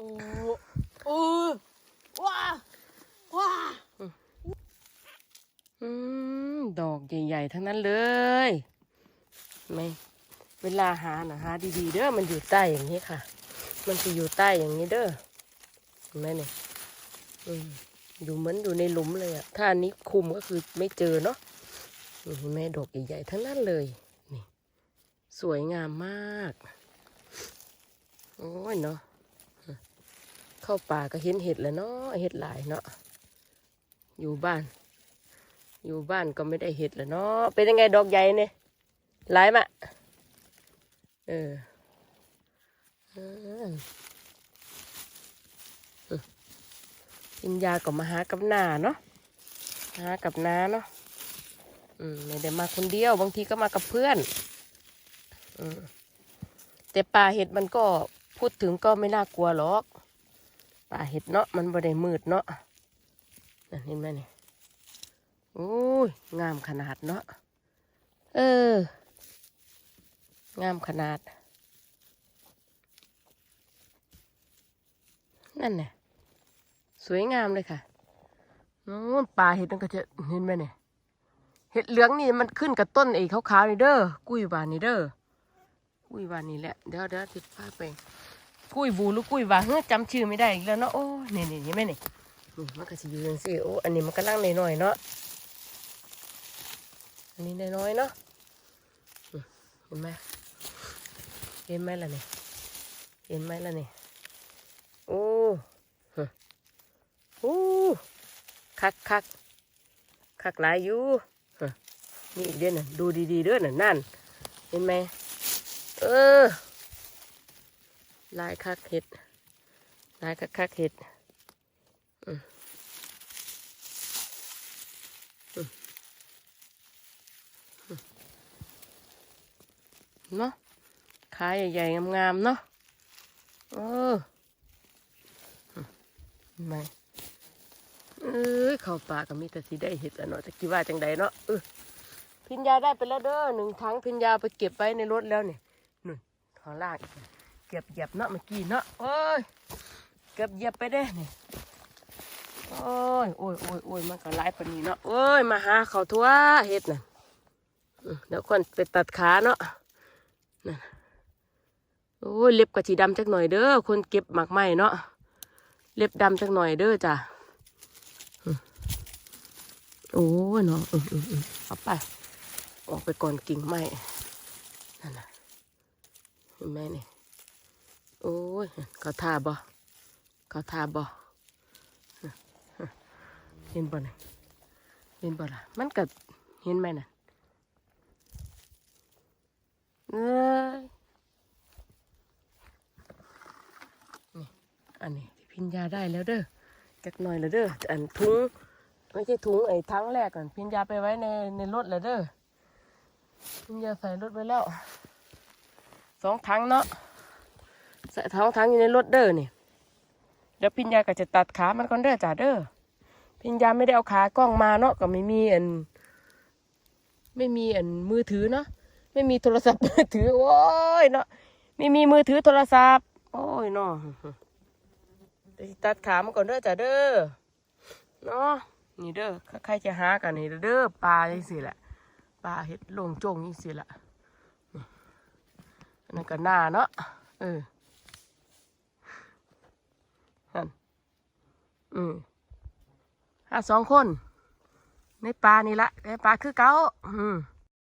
โอ้โอ้ว้าว้าอืมดอกใหญ่ๆทั้งนั้นเลยไม่เวลาหานะหาดีๆเด้อมันอยู่ใต้อย่างนี้ค่ะ มันจะอยู่ใต้อย่างนี้เด้อเห็นไหมเนี่ยอืมอยู่เหมือนอยู่ในหลุมเลยอะถ้าอันนี้คุมก็คือไม่เจอเนาะเห็นไหมดอกใหญ่ๆทั้งนั้นเลยนี่ สวยงามมาก โอ้ยเนาะ เข้าป่าก็เห็นเห็ดแล้วเนาะเห็ดหลายเนาะอยู่บ้าน อยู่บ้านก็ไม่ได้เห็ดแล้วเนาะเป็นยังไงดอกใหญ่เนี่ยหลายมะเออเออเออกินยาก็มาหากับหนาเนาะมาหากับน้าเนาะอืมไม่ได้มาคนเดียว บางทีก็มากับเพื่อน อืมแต่ป่าเห็ดมันก็พูดถึงก็ไม่น่ากลัวหรอก ป่าเห็ดเนาะมันบ่ได้มืดเนาะนั่นเห็นไหมเนี่ยโอ้ยงามขนาดเนาะเออ งามขนาด นั่นน่ะสวยงามเลยค่ะโอ้นป่าเห็ดมันก็จะเห็นไหมเนี่ยเห็ดเหลืองนี่มันขึ้นกับต้นไอ้ขาวๆนี่เด้อกุ้ยหวานนี่เด้อกุ้ยหวานนี่แหละเดี๋ยวเดี๋ยวติดผ้าไป กุ้ยบูหรือกุ้ยหวาเฮ้ยจำชื่อไม่ได้อีกแล้วเนาะโอ้นี่นี่เห็นไหมนี่นี่มันก็จะอยู่ยังสิโอ้อันนี้มันก็ลังหน่อยๆเนาะอันนี้น้อยๆเนาะเห็นไหมเห็นไหมล่ะเนี่ยเห็นไหมล่ะเนี่ยโอ้ฮะโอ้คักคักคักหลายอยู่ฮะนี่อีกเด้อน่ะดูดีๆด้อน่ะนั่น เห็นไหมเออ ลายคักเห็ดลายคักคักเห็ดเนาะขาใหญ่ๆงามๆเนาะเออไหมเอ้ยเข้าป่าก็มีแต่สิได้เห็ดอะเนาะจะกี่ว่าจังใดเนาะเออพิญญาได้ไปแล้วเด้อหนึ่งถังพิญญาไปเก็บไว้ในรถแล้วเนี่ยนุ่นข้างล่าง อีกเก็บเหยียบเนาะเมื่อกี้เนาะโอ้ยเก็บเหยียบไปได้เนี่ยโอ้ยโอ้ยโอ้ยโอ้ยมันก็ไล่ปานนี้เนาะโอ้ยมาหาเขาทั่วเห็ดน่ะอืมเดี๋ยวคนไปตัดขาเนาะนั่นโอ้ยเล็บกะสีดำจักหน่อยเด้อคนเก็บหมากไม้เนาะเล็บดำจักหน่อยเด้อจ้ะอืมโอ้ยเนาะอืมอืมอืมเอาไปออกไปก่อนกิ่งไม้นั่นน่ะเห็นไหมนี่โอ้ ยเขาทาบ่เขาทาบ่เห็นบ่เนี่ยเห็นบ่ล่ะมันก็เห็นไหมน่ะเอ้ยนี่อันนี้พิญญาได้แล้วเด้อจักหน่อยแล้วเด้ออันถุงไม่ใช่ถุงไอ้ทั้งแรกก่อนพิญญาไปไว้ในในรถแล้วเด้อพิญญาใส่รถไว้แล้วสองถังเนาะ ท้องถังอยู่ในรถเด้อนี่เดี๋ยวพิญญาก็จะตัดขามันก่อนเด้อจ้าเด้อพิญญาไม่ได้เอาขากล้องมาเนาะก็ไม่มีอัน ไม่มีอันมือถือเนาะไม่มีโทรศัพท์มือถือโอ้ยเนาะไม่มีมือถือโทรศัพท์ โอ้ยเนาะตัดขามันก่อนเด้อจ้ะเด้อเนาะนี่เด้อใครจะหากันนี่เด้อปลาจังสิแหละปลาเห็ดลงโจงนี่สิแหละนี่อันนั้นก็หน้าเนาะเออ นั่นอืมหาสองคน ในปลานี่ละในปลาคือเก้าอืม